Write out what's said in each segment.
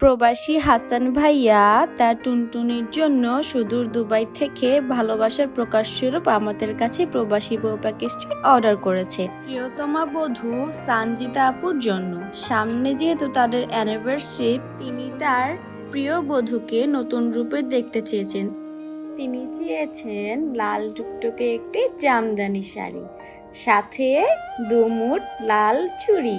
প্রবাসী হাসান ভাইয়া তার টুনটুনির জন্য সুদূর দুবাই থেকে ভালোবাসার প্রকাশ স্বরূপ আমাদের কাছে প্রবাসী বউ প্যাকেজটি অর্ডার করেছে। প্রিয়তমা বধূ সানজিদা আপুর জন্য। সামনে যেহেতু তাদের অ্যানিভার্সারি তিনি তার প্রিয় বধূকে নতুন রূপে দেখতে চেয়েছেন। তিনি চেয়েছেন লাল টুকটুকে একটি জামদানি শাড়ি, সাথে দুমুট লাল চুড়ি।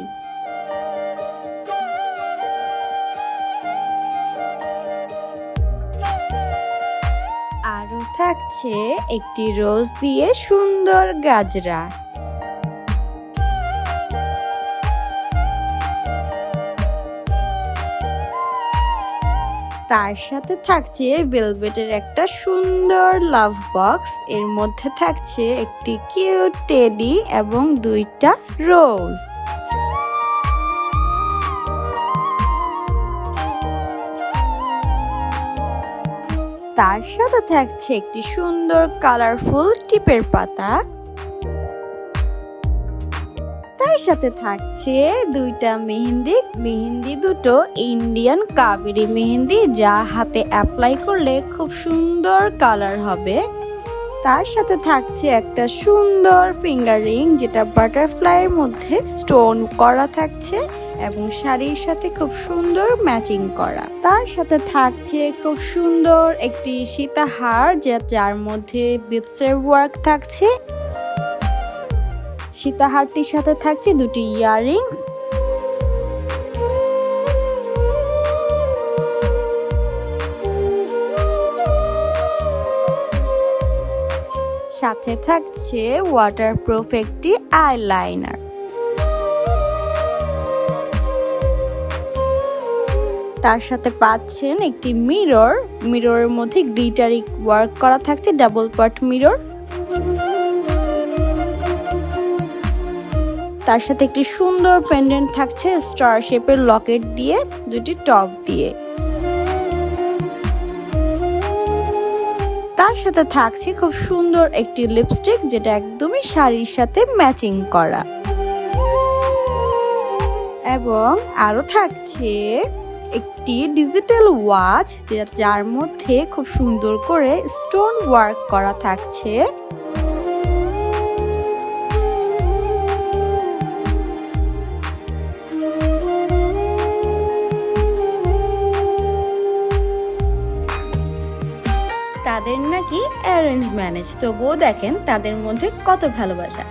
থাকছে একটি রোজ দিয়ে সুন্দর গাজরা। তার সাথে থাকছে ভেলভেটের একটা সুন্দর লাভ বক্স। এর মধ্যে থাকছে একটি কিউট টেডি এবং দুইটা রোজ। তার সাথে থাকছে একটি সুন্দর কালারফুল টিপের পাতা। তার সাথে থাকছে দুইটা মেহেন্দি মেহেন্দি দুটো ইন্ডিয়ান কাবেরি মেহেন্দি যা হাতে অ্যাপ্লাই করলে খুব সুন্দর কালার হবে। তার সাথে থাকছে একটা সুন্দর ফিঙ্গার রিং যেটা বাটারফ্লাইয়ের মধ্যে স্টোন করা থাকছে। এবং শাড়ির সাথে খুব সুন্দর ম্যাচিং করা। তার সাথে থাকছে খুব সুন্দর একটি সীতাহার, যা- যার মধ্যে বিটসের ওয়ার্ক থাকছে। সীতাহারটির সাথে থাকছে দুটি ইয়াররিংস। সাথে থাকছে ওয়াটারপ্রুফ একটি আইলাইনার। তার সাথে পাচ্ছেন একটি মিরর মিররের মধ্যে গ্লিটারি ওয়ার্ক করা থাকছে ডাবল পার্ট মিরর তার সাথে একটি সুন্দর পেন্ডেন্ট থাকছে স্টার শেপের লকেট দিয়ে, দুটি টপ দিয়ে। তার সাথে থাকছে খুব সুন্দর একটি লিপস্টিক যেটা একদমই শাড়ির সাথে ম্যাচিং করা। এবং আরও থাকছে একটি ডিজিটাল ওয়াচ যার মধ্যে খুব সুন্দর করে স্টোন ওয়ার্ক করা থাকছে। তাদের নাকি অ্যারেঞ্জ ম্যানেজ তবুও দেখেন তাদের মধ্যে কত ভালোবাসা।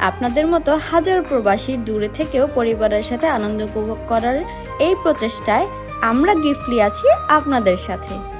আপনাদের মতো হাজার প্রবাসী দূরে থেকেও পরিবারের সাথে আনন্দ উপভোগ করার এই প্রচেষ্টায় আমরা গিফটলি আছি আপনাদের সাথে।